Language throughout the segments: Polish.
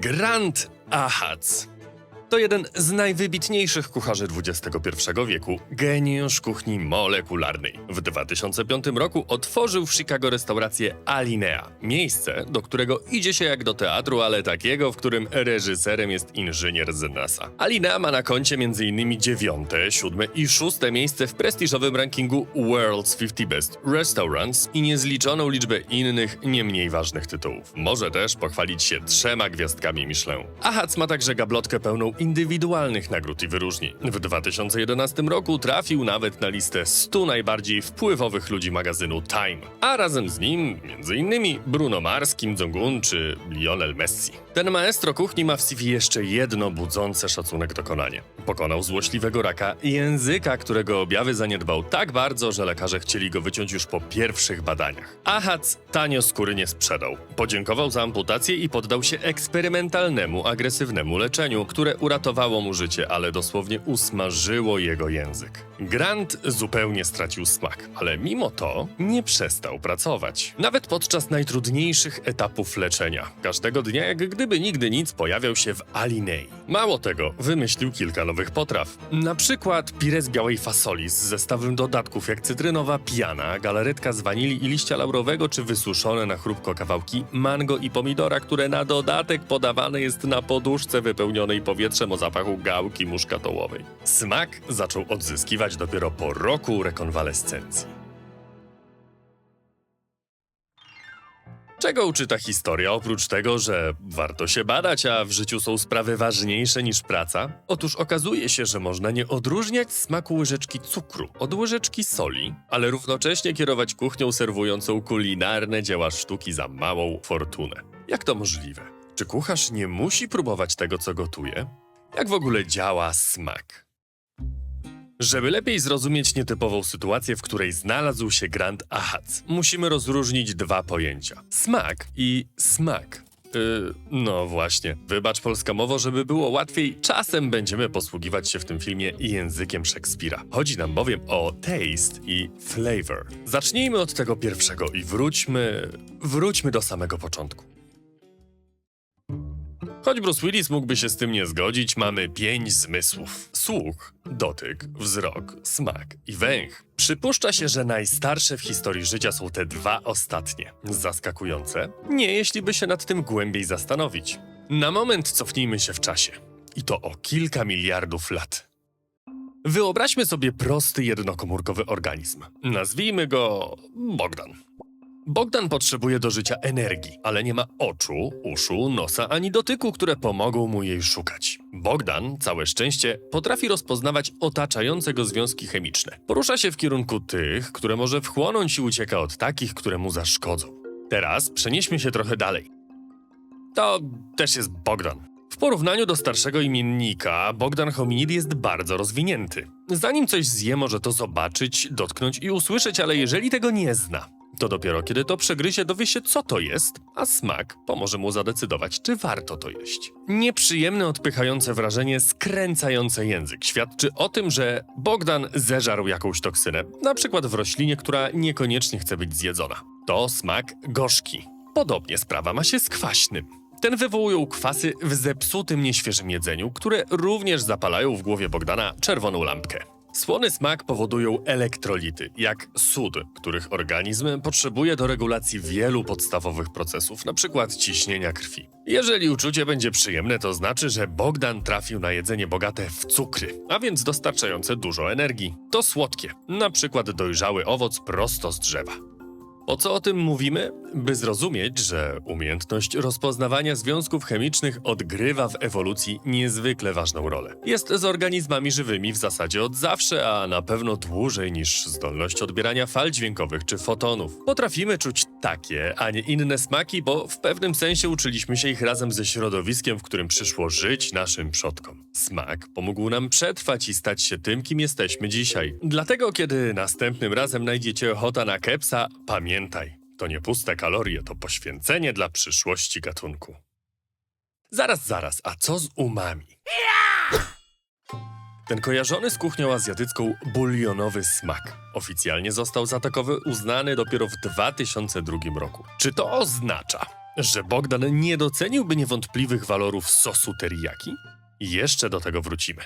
Grant Ahac. To jeden z najwybitniejszych kucharzy XXI wieku, geniusz kuchni molekularnej. W 2005 roku otworzył w Chicago restaurację Alinea. Miejsce, do którego idzie się jak do teatru, ale takiego, w którym reżyserem jest inżynier z NASA. Alinea ma na koncie m.in. dziewiąte, siódme i szóste miejsce w prestiżowym rankingu World's 50 Best Restaurants i niezliczoną liczbę innych, nie mniej ważnych tytułów. Może też pochwalić się trzema gwiazdkami Michelin. Ahac ma także gablotkę pełną indywidualnych nagród i wyróżnień. W 2011 roku trafił nawet na listę 100 najbardziej wpływowych ludzi magazynu Time, a razem z nim m.in. Bruno Mars, Kim Jong-un czy Lionel Messi. Ten maestro kuchni ma w CV jeszcze jedno budzące szacunek dokonanie. Pokonał złośliwego raka języka, którego objawy zaniedbał tak bardzo, że lekarze chcieli go wyciąć już po pierwszych badaniach. Ahac tanio skóry nie sprzedał. Podziękował za amputację i poddał się eksperymentalnemu, agresywnemu leczeniu, które uratowało mu życie, ale dosłownie usmażyło jego język. Grant zupełnie stracił smak, ale mimo to nie przestał pracować. Nawet podczas najtrudniejszych etapów leczenia. Każdego dnia, jak gdyby nigdy nic, pojawiał się w Alinei. Mało tego, wymyślił kilka nowych potraw. Na przykład pire z białej fasoli z zestawem dodatków jak cytrynowa piana, galaretka z wanilii i liścia laurowego, czy wysuszone na chrupko kawałki mango i pomidora, które na dodatek podawane jest na poduszce wypełnionej powietrzem o zapachu gałki muszkatołowej. Smak zaczął odzyskiwać dopiero po roku rekonwalescencji. Czego uczy ta historia, oprócz tego, że warto się badać, a w życiu są sprawy ważniejsze niż praca? Otóż okazuje się, że można nie odróżniać smaku łyżeczki cukru od łyżeczki soli, ale równocześnie kierować kuchnią serwującą kulinarne dzieła sztuki za małą fortunę. Jak to możliwe? Czy kucharz nie musi próbować tego, co gotuje? Jak w ogóle działa smak? Żeby lepiej zrozumieć nietypową sytuację, w której znalazł się Grant Ahac, musimy rozróżnić dwa pojęcia: smak i smak. Yy, no właśnie, wybacz polska mowo, żeby było łatwiej, czasem będziemy posługiwać się w tym filmie językiem Szekspira. Chodzi nam bowiem o taste i flavor. Zacznijmy od tego pierwszego i wróćmy, wróćmy do samego początku. Choć Bruce Willis mógłby się z tym nie zgodzić, mamy pięć zmysłów: słuch, dotyk, wzrok, smak i węch. Przypuszcza się, że najstarsze w historii życia są te dwa ostatnie. Zaskakujące? Nie, jeśli by się nad tym głębiej zastanowić. Na moment cofnijmy się w czasie. I to o kilka miliardów lat. Wyobraźmy sobie prosty jednokomórkowy organizm. Nazwijmy go Bogdan. Bogdan potrzebuje do życia energii, ale nie ma oczu, uszu, nosa ani dotyku, które pomogą mu jej szukać. Bogdan, całe szczęście, potrafi rozpoznawać otaczające go związki chemiczne. Porusza się w kierunku tych, które może wchłonąć i ucieka od takich, które mu zaszkodzą. Teraz przenieśmy się trochę dalej. To też jest Bogdan. W porównaniu do starszego imiennika, Bogdan Hominid jest bardzo rozwinięty. Zanim coś zje, może to zobaczyć, dotknąć i usłyszeć, ale jeżeli tego nie zna, to dopiero kiedy to przegryzie dowie się, co to jest, a smak pomoże mu zadecydować, czy warto to jeść. Nieprzyjemne, odpychające wrażenie skręcające język świadczy o tym, że Bogdan zeżarł jakąś toksynę, na przykład w roślinie, która niekoniecznie chce być zjedzona. To smak gorzki. Podobnie sprawa ma się z kwaśnym. Ten wywołują kwasy w zepsutym, nieświeżym jedzeniu, które również zapalają w głowie Bogdana czerwoną lampkę. Słony smak powodują elektrolity, jak sód, których organizm potrzebuje do regulacji wielu podstawowych procesów, np. ciśnienia krwi. Jeżeli uczucie będzie przyjemne, to znaczy, że Bogdan trafił na jedzenie bogate w cukry, a więc dostarczające dużo energii. To słodkie, np. dojrzały owoc prosto z drzewa. Po co o tym mówimy? By zrozumieć, że umiejętność rozpoznawania związków chemicznych odgrywa w ewolucji niezwykle ważną rolę. Jest z organizmami żywymi w zasadzie od zawsze, a na pewno dłużej niż zdolność odbierania fal dźwiękowych czy fotonów. Potrafimy czuć takie, a nie inne smaki, bo w pewnym sensie uczyliśmy się ich razem ze środowiskiem, w którym przyszło żyć naszym przodkom. Smak pomógł nam przetrwać i stać się tym, kim jesteśmy dzisiaj. Dlatego, kiedy następnym razem najdziecie ochota na kepsa, pamiętaj, to nie puste kalorie, to poświęcenie dla przyszłości gatunku. Zaraz, zaraz, a co z umami? Ten kojarzony z kuchnią azjatycką bulionowy smak oficjalnie został za takowy uznany dopiero w 2002 roku. Czy to oznacza, Że Bogdan nie doceniłby niewątpliwych walorów sosu teriyaki? Jeszcze do tego wrócimy.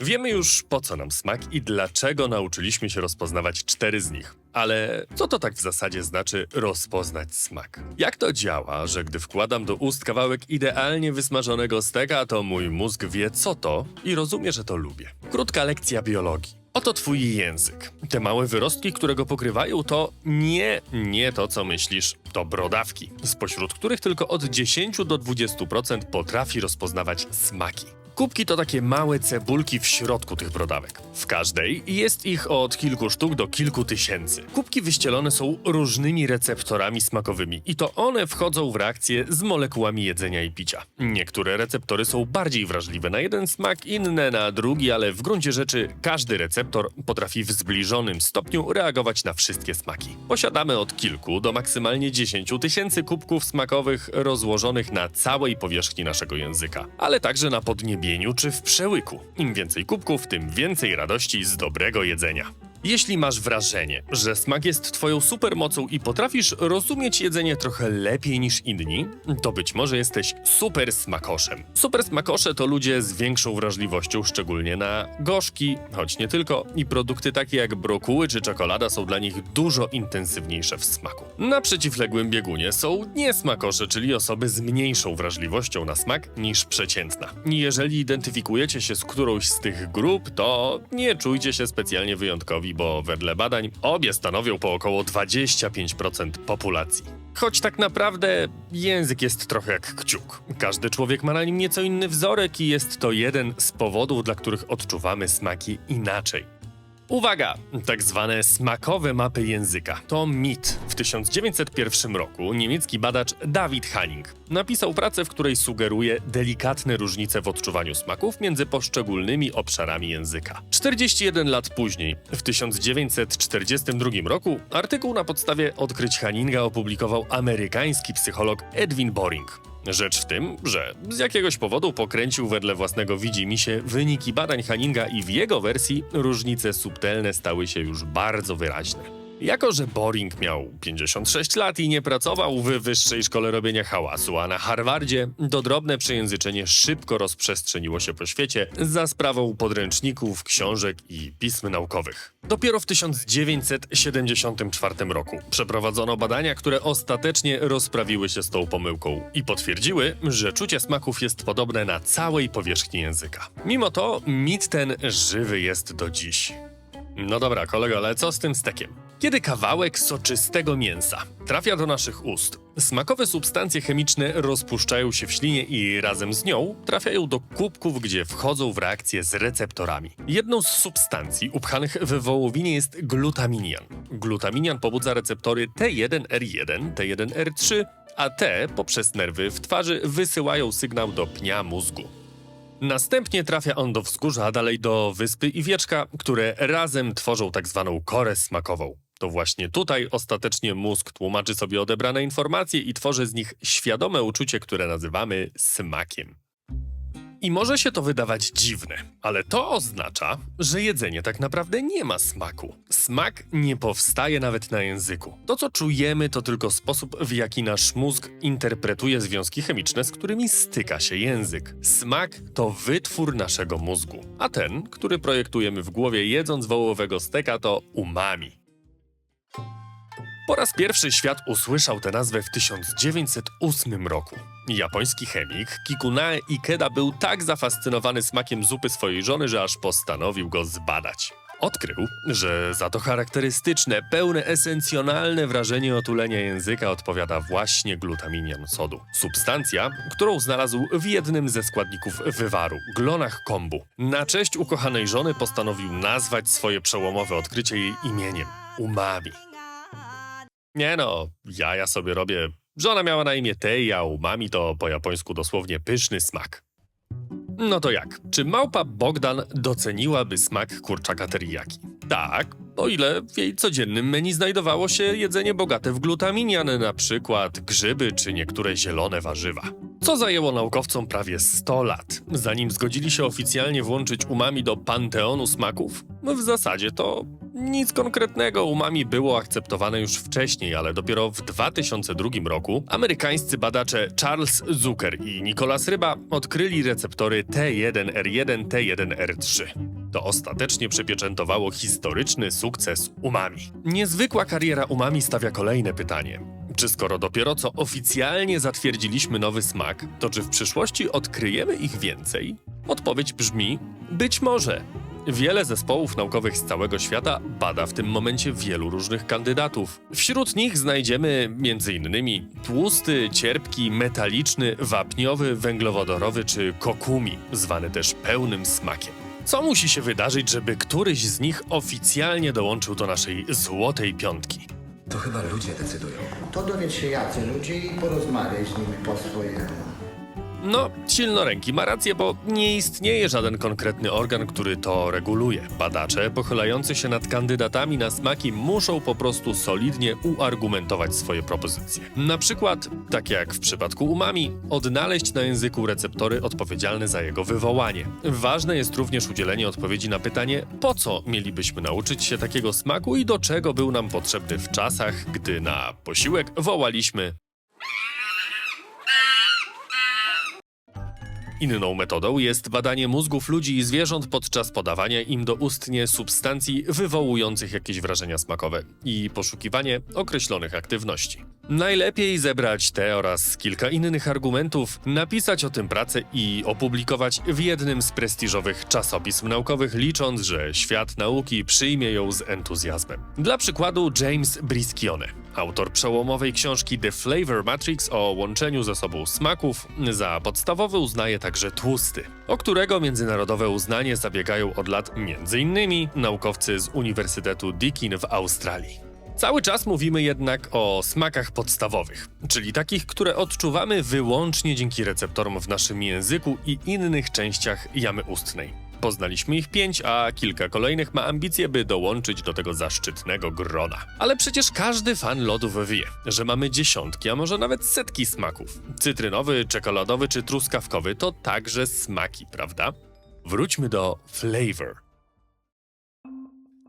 Wiemy już po co nam smak i dlaczego nauczyliśmy się rozpoznawać cztery z nich. Ale co to tak w zasadzie znaczy rozpoznać smak? Jak to działa, że gdy wkładam do ust kawałek idealnie wysmażonego steka, to mój mózg wie co to i rozumie, że to lubię? Krótka lekcja biologii. Oto twój język. Te małe wyrostki, które go pokrywają, to nie, nie to, co myślisz, to brodawki, spośród których tylko od 10 do 20% potrafi rozpoznawać smaki. Kubki to takie małe cebulki w środku tych brodawek. W każdej jest ich od kilku sztuk do kilku tysięcy. Kubki wyścielone są różnymi receptorami smakowymi i to one wchodzą w reakcję z molekułami jedzenia i picia. Niektóre receptory są bardziej wrażliwe na jeden smak, inne na drugi, ale w gruncie rzeczy każdy receptor potrafi w zbliżonym stopniu reagować na wszystkie smaki. Posiadamy od kilku do maksymalnie 10 tysięcy kubków smakowych rozłożonych na całej powierzchni naszego języka, ale także na podniebieniu czy w przełyku. Im więcej kubków, tym więcej radości z dobrego jedzenia. Jeśli masz wrażenie, że smak jest twoją supermocą i potrafisz rozumieć jedzenie trochę lepiej niż inni, to być może jesteś super smakoszem. Super smakosze to ludzie z większą wrażliwością, szczególnie na gorzki, choć nie tylko, i produkty takie jak brokuły czy czekolada są dla nich dużo intensywniejsze w smaku. Na przeciwległym biegunie są niesmakosze, czyli osoby z mniejszą wrażliwością na smak niż przeciętna. Jeżeli identyfikujecie się z którąś z tych grup, to nie czujcie się specjalnie wyjątkowi, bo wedle badań obie stanowią po około 25% populacji. Choć tak naprawdę język jest trochę jak kciuk. Każdy człowiek ma na nim nieco inny wzorek i jest to jeden z powodów, dla których odczuwamy smaki inaczej. Uwaga! Tak zwane smakowe mapy języka to mit. W 1901 roku niemiecki badacz David Hanning napisał pracę, w której sugeruje delikatne różnice w odczuwaniu smaków między poszczególnymi obszarami języka. 41 lat później, w 1942 roku, artykuł na podstawie odkryć Hanninga opublikował amerykański psycholog Edwin Boring. Rzecz w tym, że z jakiegoś powodu pokręcił wedle własnego widzimisię wyniki badań Hanninga i w jego wersji różnice subtelne stały się już bardzo wyraźne. Jako, że Boring miał 56 lat i nie pracował w wyższej szkole robienia hałasu, a na Harvardzie, to drobne przejęzyczenie szybko rozprzestrzeniło się po świecie za sprawą podręczników, książek i pism naukowych. Dopiero w 1974 roku przeprowadzono badania, które ostatecznie rozprawiły się z tą pomyłką i potwierdziły, że czucie smaków jest podobne na całej powierzchni języka. Mimo to mit ten żywy jest do dziś. No dobra, kolego, ale co z tym stekiem? Kiedy kawałek soczystego mięsa trafia do naszych ust, smakowe substancje chemiczne rozpuszczają się w ślinie i razem z nią trafiają do kubków, gdzie wchodzą w reakcję z receptorami. Jedną z substancji upchanych w wołowinie jest glutaminian. Glutaminian pobudza receptory T1R1, T1R3, a te poprzez nerwy w twarzy wysyłają sygnał do pnia mózgu. Następnie trafia on do wzgórza, a dalej do wyspy Iwieczka, które razem tworzą tak zwaną korę smakową. To właśnie tutaj ostatecznie mózg tłumaczy sobie odebrane informacje i tworzy z nich świadome uczucie, które nazywamy smakiem. I może się to wydawać dziwne, ale to oznacza, że jedzenie tak naprawdę nie ma smaku. Smak nie powstaje nawet na języku. To, co czujemy, to tylko sposób, w jaki nasz mózg interpretuje związki chemiczne, z którymi styka się język. Smak to wytwór naszego mózgu, a ten, który projektujemy w głowie jedząc wołowego steka, to umami. Po raz pierwszy świat usłyszał tę nazwę w 1908 roku. Japoński chemik Kikunae Ikeda był tak zafascynowany smakiem zupy swojej żony, że aż postanowił go zbadać. Odkrył, że za to charakterystyczne, pełne esencjonalne wrażenie otulenia języka odpowiada właśnie glutaminian sodu. Substancja, którą znalazł w jednym ze składników wywaru, glonach kombu. Na cześć ukochanej żony postanowił nazwać swoje przełomowe odkrycie jej imieniem umami. Nie no, jaja sobie robię. Żona miała na imię Tej, a umami to po japońsku dosłownie pyszny smak. No to jak? Czy małpa Bogdan doceniłaby smak kurczaka teriyaki? Tak, o ile w jej codziennym menu znajdowało się jedzenie bogate w glutaminian, na przykład grzyby czy niektóre zielone warzywa. Co zajęło naukowcom prawie 100 lat, zanim zgodzili się oficjalnie włączyć umami do panteonu smaków? W zasadzie to nic konkretnego. Umami było akceptowane już wcześniej, ale dopiero w 2002 roku amerykańscy badacze Charles Zucker i Nicholas Ryba odkryli receptory T1R1, T1R3. To ostatecznie przypieczętowało historyczny sukces umami. Niezwykła kariera umami stawia kolejne pytanie. Czy skoro dopiero co oficjalnie zatwierdziliśmy nowy smak, to czy w przyszłości odkryjemy ich więcej? Odpowiedź brzmi: być może. Wiele zespołów naukowych z całego świata bada w tym momencie wielu różnych kandydatów. Wśród nich znajdziemy m.in. tłusty, cierpki, metaliczny, wapniowy, węglowodorowy czy kokumi, zwany też pełnym smakiem. Co musi się wydarzyć, żeby któryś z nich oficjalnie dołączył do naszej złotej piątki? To chyba ludzie decydują. To dowiedz się jacy ludzie i porozmawiaj z nimi po swojemu. No, silnoręki ma rację, bo nie istnieje żaden konkretny organ, który to reguluje. Badacze pochylający się nad kandydatami na smaki muszą po prostu solidnie uargumentować swoje propozycje. Na przykład, tak jak w przypadku umami, odnaleźć na języku receptory odpowiedzialne za jego wywołanie. Ważne jest również udzielenie odpowiedzi na pytanie, po co mielibyśmy nauczyć się takiego smaku i do czego był nam potrzebny w czasach, gdy na posiłek wołaliśmy Inną metodą jest badanie mózgów ludzi i zwierząt podczas podawania im doustnie substancji wywołujących jakieś wrażenia smakowe i poszukiwanie określonych aktywności. Najlepiej zebrać te oraz kilka innych argumentów, napisać o tym pracę i opublikować w jednym z prestiżowych czasopism naukowych, licząc, że świat nauki przyjmie ją z entuzjazmem. Dla przykładu James Briscione, autor przełomowej książki The Flavor Matrix o łączeniu ze sobą smaków, za podstawowy uznaje także tłusty, o którego międzynarodowe uznanie zabiegają od lat m.in. naukowcy z Uniwersytetu Deakin w Australii. Cały czas mówimy jednak o smakach podstawowych, czyli takich, które odczuwamy wyłącznie dzięki receptorom w naszym języku i innych częściach jamy ustnej. Poznaliśmy ich pięć, a kilka kolejnych ma ambicje, by dołączyć do tego zaszczytnego grona. Ale przecież każdy fan lodów wie, że mamy dziesiątki, a może nawet setki smaków. Cytrynowy, czekoladowy czy truskawkowy to także smaki, prawda? Wróćmy do flavor.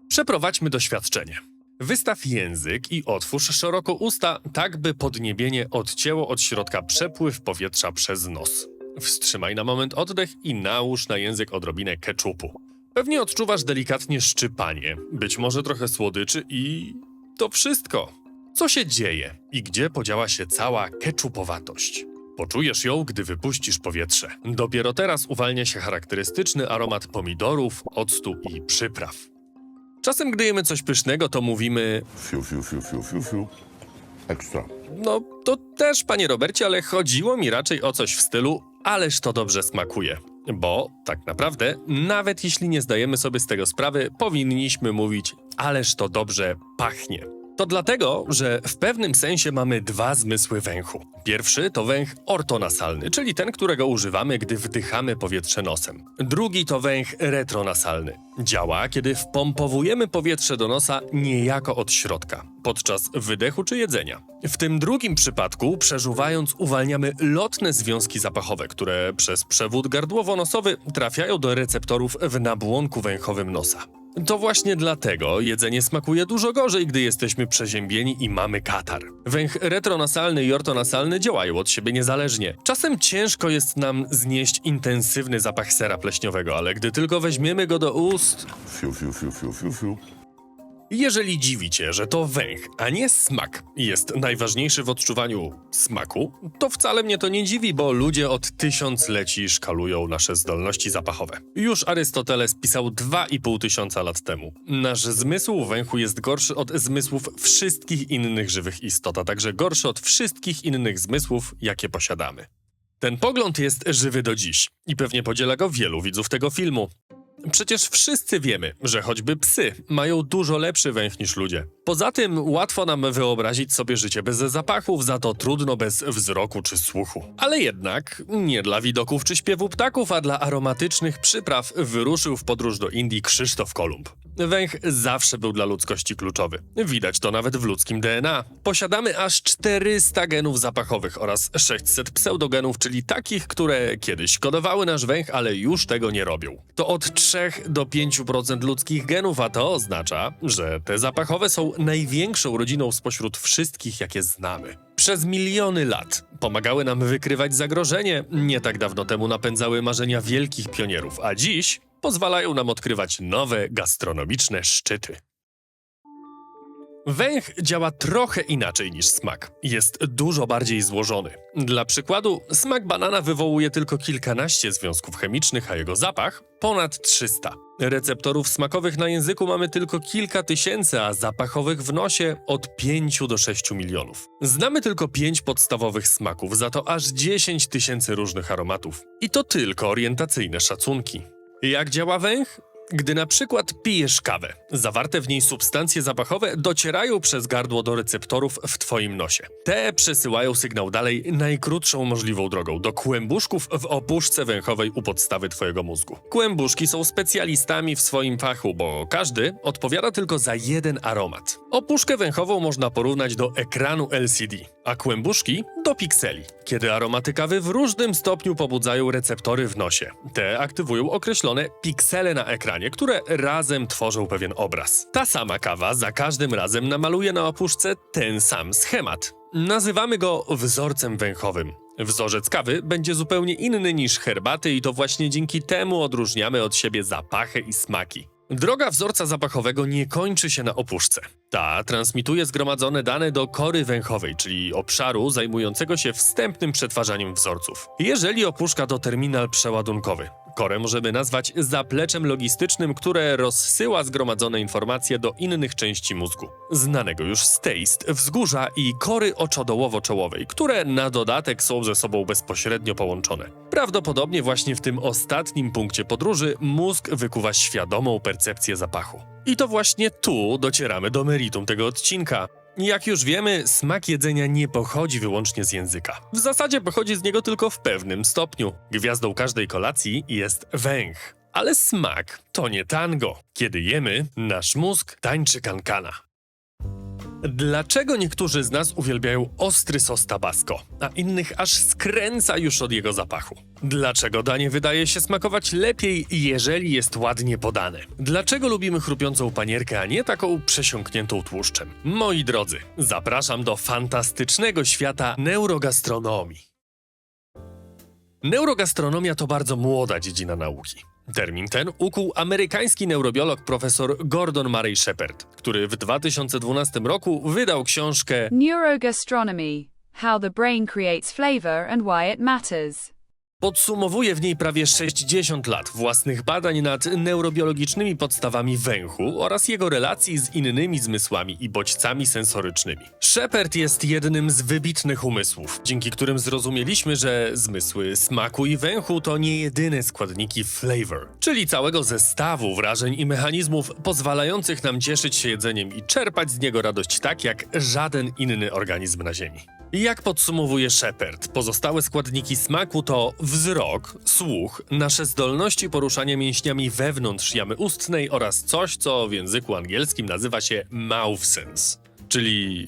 Przeprowadźmy doświadczenie. Wystaw język i otwórz szeroko usta, tak by podniebienie odcięło od środka przepływ powietrza przez nos. Wstrzymaj na moment oddech i nałóż na język odrobinę keczupu. Pewnie odczuwasz delikatnie szczypanie, być może trochę słodyczy i... to wszystko. Co się dzieje i gdzie podziała się cała keczupowatość? Poczujesz ją, gdy wypuścisz powietrze. Dopiero teraz uwalnia się charakterystyczny aromat pomidorów, octu i przypraw. Czasem, gdy jemy coś pysznego, to mówimy: Fiu, fiu, fiu, fiu, fiu, fiu. Ekstra. No, to też, panie Robercie, ale chodziło mi raczej o coś w stylu: ależ to dobrze smakuje. Bo tak naprawdę, nawet jeśli nie zdajemy sobie z tego sprawy, powinniśmy mówić: ależ to dobrze pachnie. To dlatego, że w pewnym sensie mamy dwa zmysły węchu. Pierwszy to węch ortonasalny, czyli ten, którego używamy, gdy wdychamy powietrze nosem. Drugi to węch retronasalny. Działa, kiedy wpompowujemy powietrze do nosa niejako od środka, podczas wydechu czy jedzenia. W tym drugim przypadku, przeżuwając, uwalniamy lotne związki zapachowe, które przez przewód gardłowo-nosowy trafiają do receptorów w nabłonku węchowym nosa. To właśnie dlatego jedzenie smakuje dużo gorzej, gdy jesteśmy przeziębieni i mamy katar. Węch retronasalny i ortonasalny działają od siebie niezależnie. Czasem ciężko jest nam znieść intensywny zapach sera pleśniowego, ale gdy tylko weźmiemy go do ust, Fiu, fiu, fiu, fiu, fiu, fiu. Jeżeli dziwicie, że to węch, a nie smak jest najważniejszy w odczuwaniu smaku, to wcale mnie to nie dziwi, bo ludzie od tysiącleci szkalują nasze zdolności zapachowe. Już Arystoteles pisał 2,5 tysiąca lat temu. Nasz zmysł węchu jest gorszy od zmysłów wszystkich innych żywych istot, a także gorszy od wszystkich innych zmysłów, jakie posiadamy. Ten pogląd jest żywy do dziś i pewnie podziela go wielu widzów tego filmu. Przecież wszyscy wiemy, że choćby psy mają dużo lepszy węch niż ludzie. Poza tym łatwo nam wyobrazić sobie życie bez zapachów, za to trudno bez wzroku czy słuchu. Ale jednak nie dla widoków czy śpiewu ptaków, a dla aromatycznych przypraw wyruszył w podróż do Indii Krzysztof Kolumb. Węch zawsze był dla ludzkości kluczowy. Widać to nawet w ludzkim DNA. Posiadamy aż 400 genów zapachowych oraz 600 pseudogenów, czyli takich, które kiedyś kodowały nasz węch, ale już tego nie robią. To od 3 do 5% ludzkich genów, a to oznacza, że te zapachowe są największą rodziną spośród wszystkich, jakie znamy. Przez miliony lat pomagały nam wykrywać zagrożenie, nie tak dawno temu napędzały marzenia wielkich pionierów, a dziś pozwalają nam odkrywać nowe gastronomiczne szczyty. Węch działa trochę inaczej niż smak. Jest dużo bardziej złożony. Dla przykładu, smak banana wywołuje tylko kilkanaście związków chemicznych, a jego zapach ponad 300. Receptorów smakowych na języku mamy tylko kilka tysięcy, a zapachowych w nosie od 5 do 6 milionów. Znamy tylko 5 podstawowych smaków, za to aż 10 tysięcy różnych aromatów. I to tylko orientacyjne szacunki. Jak działa węch? Gdy na przykład pijesz kawę, zawarte w niej substancje zapachowe docierają przez gardło do receptorów w twoim nosie. Te przesyłają sygnał dalej najkrótszą możliwą drogą do kłębuszków w opuszce węchowej u podstawy twojego mózgu. Kłębuszki są specjalistami w swoim fachu, bo każdy odpowiada tylko za jeden aromat. Opuszkę węchową można porównać do ekranu LCD, a kłębuszki do pikseli. Kiedy aromaty kawy w różnym stopniu pobudzają receptory w nosie. Te aktywują określone piksele na ekranie, które razem tworzą pewien obraz. Ta sama kawa za każdym razem namaluje na opuszce ten sam schemat. Nazywamy go wzorcem węchowym. Wzorzec kawy będzie zupełnie inny niż herbaty i to właśnie dzięki temu odróżniamy od siebie zapachy i smaki. Droga wzorca zapachowego nie kończy się na opuszce. Ta transmituje zgromadzone dane do kory węchowej, czyli obszaru zajmującego się wstępnym przetwarzaniem wzorców. Jeżeli opuszka to terminal przeładunkowy, korę możemy nazwać zapleczem logistycznym, które rozsyła zgromadzone informacje do innych części mózgu. Znanego już z taste, wzgórza i kory oczodołowo-czołowej, które na dodatek są ze sobą bezpośrednio połączone. Prawdopodobnie właśnie w tym ostatnim punkcie podróży mózg wykuwa świadomą percepcję zapachu. I to właśnie tu docieramy do meritum tego odcinka. Jak już wiemy, smak jedzenia nie pochodzi wyłącznie z języka. W zasadzie pochodzi z niego tylko w pewnym stopniu. Gwiazdą każdej kolacji jest węch. Ale smak to nie tango. Kiedy jemy, nasz mózg tańczy kankana. Dlaczego niektórzy z nas uwielbiają ostry sos tabasco, a innych aż skręca już od jego zapachu? Dlaczego danie wydaje się smakować lepiej, jeżeli jest ładnie podane? Dlaczego lubimy chrupiącą panierkę, a nie taką przesiąkniętą tłuszczem? Moi drodzy, zapraszam do fantastycznego świata neurogastronomii. Neurogastronomia to bardzo młoda dziedzina nauki. Termin ten ukuł amerykański neurobiolog profesor Gordon Murray Shepard, który w 2012 roku wydał książkę Neurogastronomy How the Brain Creates Flavor and Why It Matters. Podsumowuje w niej prawie 60 lat własnych badań nad neurobiologicznymi podstawami węchu oraz jego relacji z innymi zmysłami i bodźcami sensorycznymi. Shepard jest jednym z wybitnych umysłów, dzięki którym zrozumieliśmy, że zmysły smaku i węchu to nie jedyne składniki flavor, czyli całego zestawu wrażeń i mechanizmów pozwalających nam cieszyć się jedzeniem i czerpać z niego radość tak jak żaden inny organizm na Ziemi. Jak podsumowuje Shepard, pozostałe składniki smaku to wzrok, słuch, nasze zdolności poruszania mięśniami wewnątrz jamy ustnej oraz coś, co w języku angielskim nazywa się mouth sense, czyli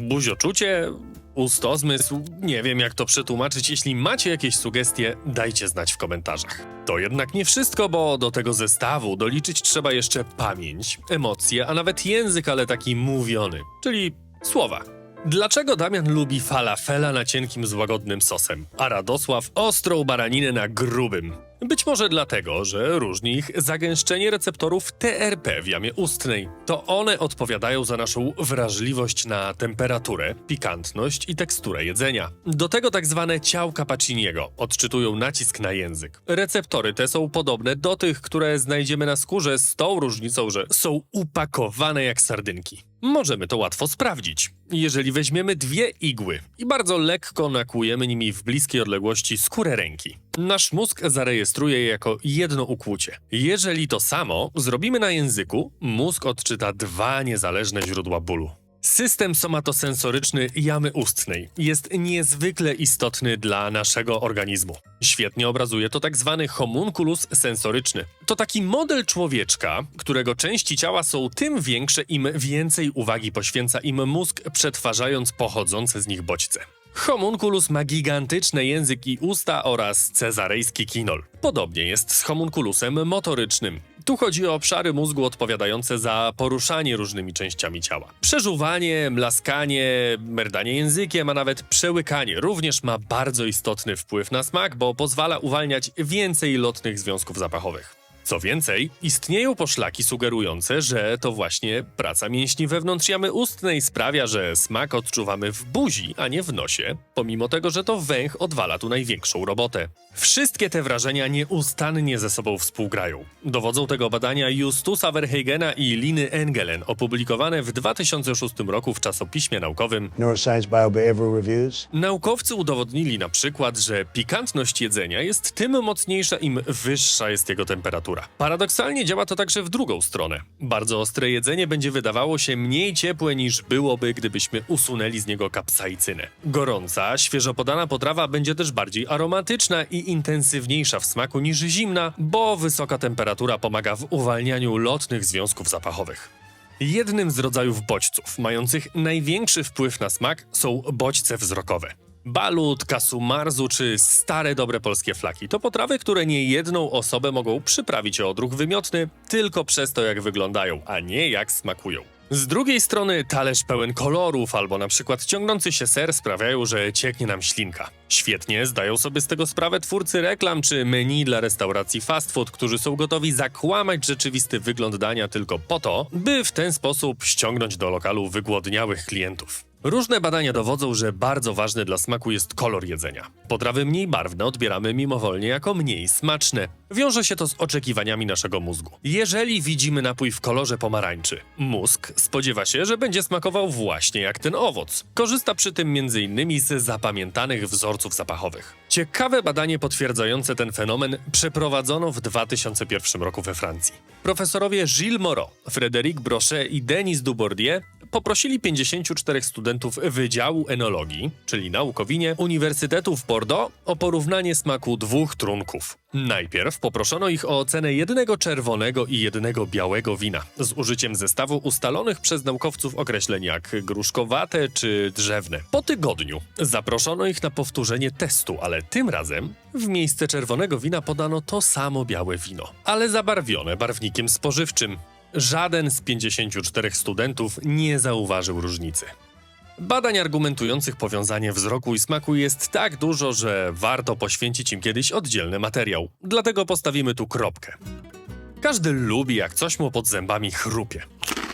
buzioczucie, ustozmysł, nie wiem jak to przetłumaczyć. Jeśli macie jakieś sugestie, dajcie znać w komentarzach. To jednak nie wszystko, bo do tego zestawu doliczyć trzeba jeszcze pamięć, emocje, a nawet język, ale taki mówiony, czyli słowa. Dlaczego Damian lubi falafela na cienkim z łagodnym sosem, a Radosław ostrą baraninę na grubym? Być może dlatego, że różni ich zagęszczenie receptorów TRP w jamie ustnej. To one odpowiadają za naszą wrażliwość na temperaturę, pikantność i teksturę jedzenia. Do tego tak zwane ciałka Paciniego odczytują nacisk na język. Receptory te są podobne do tych, które znajdziemy na skórze z tą różnicą, że są upakowane jak sardynki. Możemy to łatwo sprawdzić. Jeżeli weźmiemy dwie igły i bardzo lekko nakłujemy nimi w bliskiej odległości skórę ręki, nasz mózg zarejestruje je jako jedno ukłucie. Jeżeli to samo zrobimy na języku, mózg odczyta dwa niezależne źródła bólu. System somatosensoryczny jamy ustnej jest niezwykle istotny dla naszego organizmu. Świetnie obrazuje to tak zwany homunculus sensoryczny. To taki model człowieczka, którego części ciała są tym większe, im więcej uwagi poświęca im mózg, przetwarzając pochodzące z nich bodźce. Homunculus ma gigantyczne język i usta oraz cezarejski kinol. Podobnie jest z homunculusem motorycznym. Tu chodzi o obszary mózgu odpowiadające za poruszanie różnymi częściami ciała. Przeżuwanie, mlaskanie, merdanie językiem, a nawet przełykanie również ma bardzo istotny wpływ na smak, bo pozwala uwalniać więcej lotnych związków zapachowych. Co więcej, istnieją poszlaki sugerujące, że to właśnie praca mięśni wewnątrz jamy ustnej sprawia, że smak odczuwamy w buzi, a nie w nosie, pomimo tego, że to węch odwala tu największą robotę. Wszystkie te wrażenia nieustannie ze sobą współgrają. Dowodzą tego badania Justusa Verheigena i Liny Engelen, opublikowane w 2006 roku w czasopiśmie naukowym Neuroscience Biobehavioral Reviews. Naukowcy udowodnili na przykład, że pikantność jedzenia jest tym mocniejsza, im wyższa jest jego temperatura. Paradoksalnie działa to także w drugą stronę. Bardzo ostre jedzenie będzie wydawało się mniej ciepłe niż byłoby, gdybyśmy usunęli z niego kapsaicynę. Gorąca, świeżo podana potrawa będzie też bardziej aromatyczna i intensywniejsza w smaku niż zimna, bo wysoka temperatura pomaga w uwalnianiu lotnych związków zapachowych. Jednym z rodzajów bodźców mających największy wpływ na smak są bodźce wzrokowe. Balut, kasumarzu czy stare dobre polskie flaki to potrawy, które nie jedną osobę mogą przyprawić o odruch wymiotny tylko przez to, jak wyglądają, a nie jak smakują. Z drugiej strony talerz pełen kolorów albo na przykład ciągnący się ser sprawiają, że cieknie nam ślinka. Świetnie zdają sobie z tego sprawę twórcy reklam czy menu dla restauracji fast food, którzy są gotowi zakłamać rzeczywisty wygląd dania tylko po to, by w ten sposób ściągnąć do lokalu wygłodniałych klientów. Różne badania dowodzą, że bardzo ważny dla smaku jest kolor jedzenia. Potrawy mniej barwne odbieramy mimowolnie jako mniej smaczne. Wiąże się to z oczekiwaniami naszego mózgu. Jeżeli widzimy napój w kolorze pomarańczy, mózg spodziewa się, że będzie smakował właśnie jak ten owoc. Korzysta przy tym m.in. z zapamiętanych wzorców zapachowych. Ciekawe badanie potwierdzające ten fenomen przeprowadzono w 2001 roku we Francji. Profesorowie Gilles Moreau, Frédéric Brochet i Denis Dubordier poprosili 54 studentów Wydziału Enologii, czyli naukowinie, Uniwersytetu w Bordeaux o porównanie smaku dwóch trunków. Najpierw poproszono ich o ocenę jednego czerwonego i jednego białego wina z użyciem zestawu ustalonych przez naukowców określeń jak gruszkowate czy drzewne. Po tygodniu zaproszono ich na powtórzenie testu, ale tym razem w miejsce czerwonego wina podano to samo białe wino, ale zabarwione barwnikiem spożywczym. Żaden z 54 studentów nie zauważył różnicy. Badań argumentujących powiązanie wzroku i smaku jest tak dużo, że warto poświęcić im kiedyś oddzielny materiał. Dlatego postawimy tu kropkę. Każdy lubi, jak coś mu pod zębami chrupie.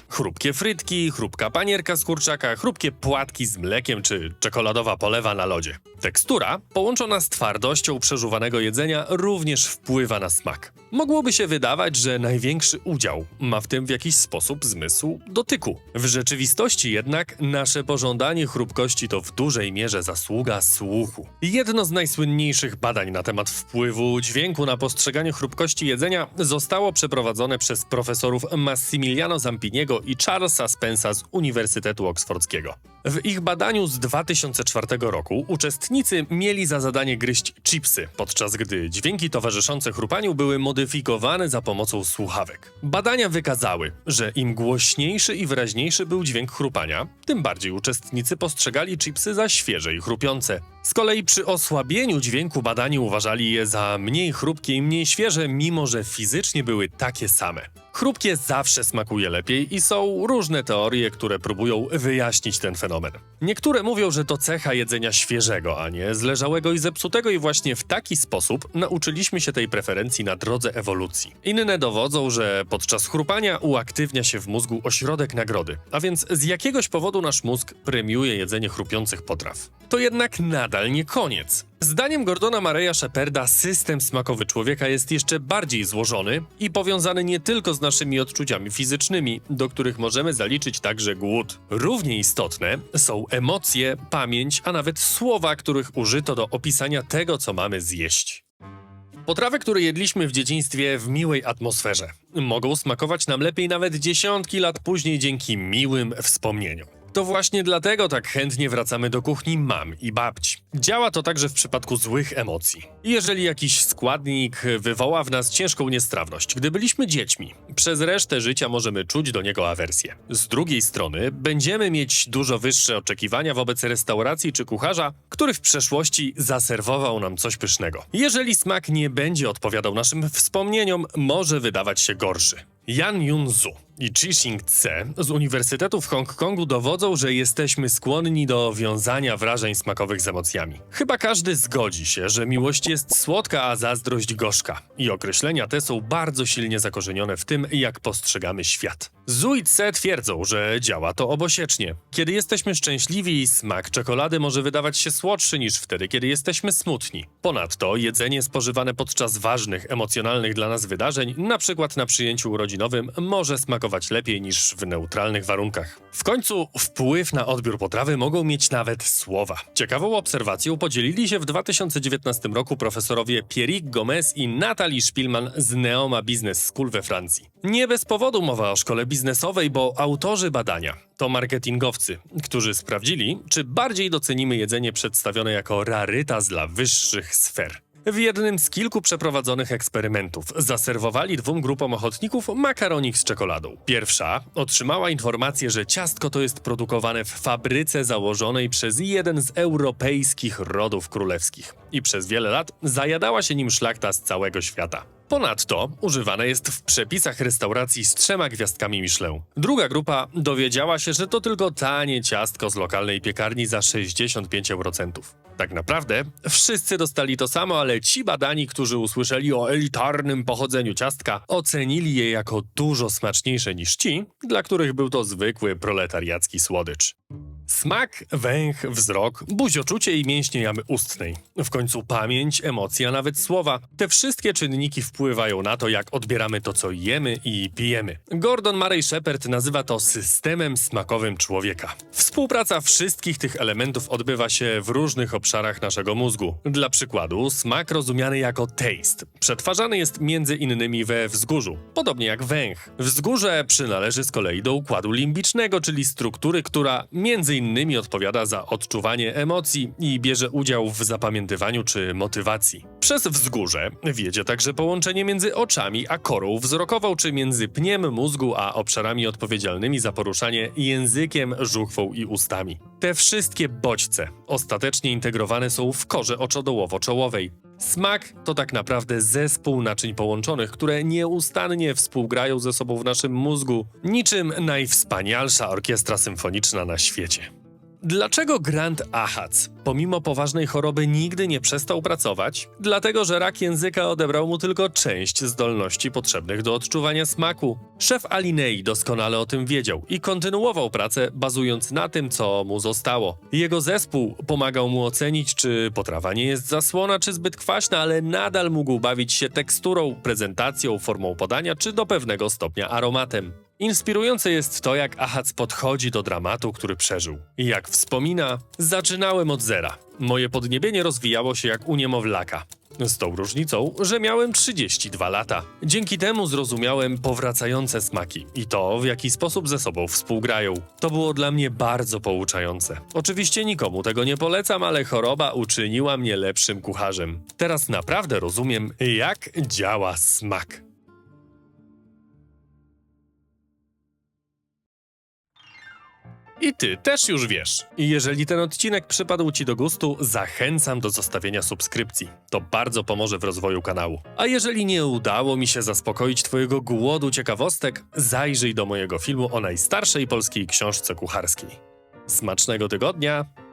Chrupkie frytki, chrupka panierka z kurczaka, chrupkie płatki z mlekiem czy czekoladowa polewa na lodzie. Tekstura, połączona z twardością przeżuwanego jedzenia, również wpływa na smak. Mogłoby się wydawać, że największy udział ma w tym w jakiś sposób zmysł dotyku. W rzeczywistości jednak nasze pożądanie chrupkości to w dużej mierze zasługa słuchu. Jedno z najsłynniejszych badań na temat wpływu dźwięku na postrzeganie chrupkości jedzenia zostało przeprowadzone przez profesorów Massimiliano Zampiniego i Charlesa Spensa z Uniwersytetu Oksfordzkiego. W ich badaniu z 2004 roku uczestnicy mieli za zadanie gryźć chipsy, podczas gdy dźwięki towarzyszące chrupaniu były modyfikowane za pomocą słuchawek. Badania wykazały, że im głośniejszy i wyraźniejszy był dźwięk chrupania, tym bardziej uczestnicy postrzegali chipsy za świeże i chrupiące. Z kolei przy osłabieniu dźwięku badani uważali je za mniej chrupkie i mniej świeże, mimo że fizycznie były takie same. Chrupkie zawsze smakuje lepiej i są różne teorie, które próbują wyjaśnić ten fenomen. Niektóre mówią, że to cecha jedzenia świeżego, a nie zleżałego i zepsutego i właśnie w taki sposób nauczyliśmy się tej preferencji na drodze ewolucji. Inne dowodzą, że podczas chrupania uaktywnia się w mózgu ośrodek nagrody, a więc z jakiegoś powodu nasz mózg premiuje jedzenie chrupiących potraw. To jednak nadal nie koniec. Zdaniem Gordona Mareya Sheparda system smakowy człowieka jest jeszcze bardziej złożony i powiązany nie tylko z naszymi odczuciami fizycznymi, do których możemy zaliczyć także głód. Równie istotne są emocje, pamięć, a nawet słowa, których użyto do opisania tego, co mamy zjeść. Potrawy, które jedliśmy w dzieciństwie w miłej atmosferze, mogą smakować nam lepiej nawet dziesiątki lat później dzięki miłym wspomnieniom. To właśnie dlatego tak chętnie wracamy do kuchni mam i babci. Działa to także w przypadku złych emocji. Jeżeli jakiś składnik wywoła w nas ciężką niestrawność, gdy byliśmy dziećmi, przez resztę życia możemy czuć do niego awersję. Z drugiej strony, będziemy mieć dużo wyższe oczekiwania wobec restauracji czy kucharza, który w przeszłości zaserwował nam coś pysznego. Jeżeli smak nie będzie odpowiadał naszym wspomnieniom, może wydawać się gorszy. Yan Yun-zu i Chishing Tse z Uniwersytetu w Hongkongu dowodzą, że jesteśmy skłonni do wiązania wrażeń smakowych z emocjami. Chyba każdy zgodzi się, że miłość jest słodka, a zazdrość gorzka. I określenia te są bardzo silnie zakorzenione w tym, jak postrzegamy świat. Zu i Tse twierdzą, że działa to obosiecznie. Kiedy jesteśmy szczęśliwi, smak czekolady może wydawać się słodszy niż wtedy, kiedy jesteśmy smutni. Ponadto jedzenie spożywane podczas ważnych, emocjonalnych dla nas wydarzeń, na przykład na przyjęciu urodzinowym, może smakować lepiej niż w neutralnych warunkach. W końcu wpływ na odbiór potrawy mogą mieć nawet słowa. Ciekawą obserwacją podzielili się w 2019 roku profesorowie Pierrick Gomez i Natalie Spielman z Neoma Business School we Francji. Nie bez powodu mowa o szkole biznesowej, bo autorzy badania to marketingowcy, którzy sprawdzili, czy bardziej docenimy jedzenie przedstawione jako rarytas dla wyższych sfer. W jednym z kilku przeprowadzonych eksperymentów zaserwowali dwóm grupom ochotników makaronik z czekoladą. Pierwsza otrzymała informację, że ciastko to jest produkowane w fabryce założonej przez jeden z europejskich rodów królewskich i przez wiele lat zajadała się nim szlachta z całego świata. Ponadto używane jest w przepisach restauracji z trzema gwiazdkami Michelin. Druga grupa dowiedziała się, że to tylko tanie ciastko z lokalnej piekarni za 65 eurocentów. Tak naprawdę wszyscy dostali to samo, ale ci badani, którzy usłyszeli o elitarnym pochodzeniu ciastka, ocenili je jako dużo smaczniejsze niż ci, dla których był to zwykły proletariacki słodycz. Smak, węch, wzrok, buzioczucie i mięśnie jamy ustnej. W końcu pamięć, emocje, a nawet słowa. Te wszystkie czynniki wpływają na to, jak odbieramy to, co jemy i pijemy. Gordon Murray Shepard nazywa to systemem smakowym człowieka. Współpraca wszystkich tych elementów odbywa się w różnych obszarach naszego mózgu. Dla przykładu, smak rozumiany jako taste przetwarzany jest między innymi we wzgórzu, podobnie jak węch. Wzgórze przynależy z kolei do układu limbicznego, czyli struktury, która między innymi odpowiada za odczuwanie emocji i bierze udział w zapamiętywaniu czy motywacji. Przez wzgórze wiedzie także połączenie między oczami a korą wzrokową, czy między pniem mózgu a obszarami odpowiedzialnymi za poruszanie językiem, żuchwą i ustami. Te wszystkie bodźce ostatecznie integrowane są w korze oczodołowo-czołowej. Smak to tak naprawdę zespół naczyń połączonych, które nieustannie współgrają ze sobą w naszym mózgu, niczym najwspanialsza orkiestra symfoniczna na świecie. Dlaczego Grant Ahac, pomimo poważnej choroby, nigdy nie przestał pracować? Dlatego, że rak języka odebrał mu tylko część zdolności potrzebnych do odczuwania smaku. Szef Alinei doskonale o tym wiedział i kontynuował pracę, bazując na tym, co mu zostało. Jego zespół pomagał mu ocenić, czy potrawa nie jest za słona, czy zbyt kwaśna, ale nadal mógł bawić się teksturą, prezentacją, formą podania, czy do pewnego stopnia aromatem. Inspirujące jest to, jak Ahac podchodzi do dramatu, który przeżył. Jak wspomina, zaczynałem od zera. Moje podniebienie rozwijało się jak u niemowlaka. Z tą różnicą, że miałem 32 lata. Dzięki temu zrozumiałem powracające smaki i to, w jaki sposób ze sobą współgrają. To było dla mnie bardzo pouczające. Oczywiście nikomu tego nie polecam, ale choroba uczyniła mnie lepszym kucharzem. Teraz naprawdę rozumiem, jak działa smak. I ty też już wiesz. I jeżeli ten odcinek przypadł ci do gustu, zachęcam do zostawienia subskrypcji. To bardzo pomoże w rozwoju kanału. A jeżeli nie udało mi się zaspokoić twojego głodu ciekawostek, zajrzyj do mojego filmu o najstarszej polskiej książce kucharskiej. Smacznego tygodnia!